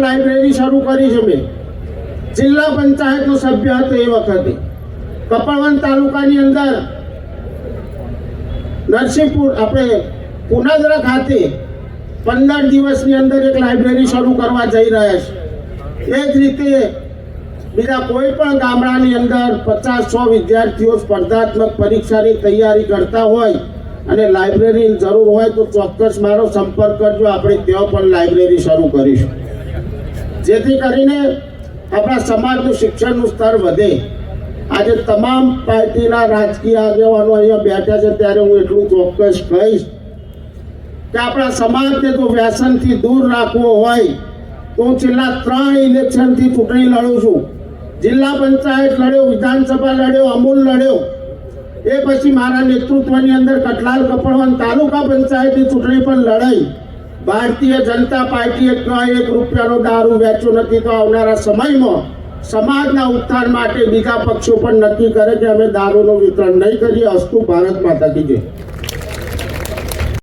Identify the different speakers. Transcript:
Speaker 1: Library શરૂ કરી છે મેં. જિલ્લા પંચાયતનો સભ્ય હતો એ વખતે. કપડવન તાલુકાની અંદર નરસિંહપુર, આપણે પુનાદરા ખાતે પંદર દિવસની અંદર એક લાઇબ્રેરી શરૂ કરવા જઈ રહ્યા છે. એ જ રીતે બીજા કોઈ પણ ગામડાની અંદર પચાસ સો વિદ્યાર્થીઓ સ્પર્ધાત્મક પરીક્ષાની તૈયારી કરતા હોય અને લાઇબ્રેરીની જરૂર હોય તો ચોક્કસ મારો સંપર્ક કરજો. આપણે ત્યાં પણ લાઇબ્રેરી શરૂ કરીશું. જેથી કરીને આપણા સમાજનું શિક્ષણનું સ્તર વધે. આજે તમામ પાર્ટીના રાજકીય આગેવાનો અહીંયા બેઠા છે, ત્યારે હું એટલું ચોક્કસ કહીશ કે આપણા સમાજને જો વ્યસનથી દૂર રાખવો હોય, તો હું છેલ્લા ત્રણ ઇલેક્શનથી ચૂંટણી લડું છું. જિલ્લા પંચાયત લડ્યો, વિધાનસભા લડ્યો, અમૂલ લડ્યો. એ પછી મારા નેતૃત્વની અંદર કટલાલ કપડવન તાલુકા પંચાયતની ચૂંટણી પણ લડાઈ. ભારતીય જનતા પાર્ટીએ ક્યાં એક રૂપિયાનો દારૂ વેચ્યો નથી તો આવનારા સમયમાં સમાજના ઉત્થાન માટે બીજા પક્ષો પણ નક્કી કરે કે અમે દારૂનું વિતરણ નહીં કરીએ. અસ્તુ ભારત માતા કી જય.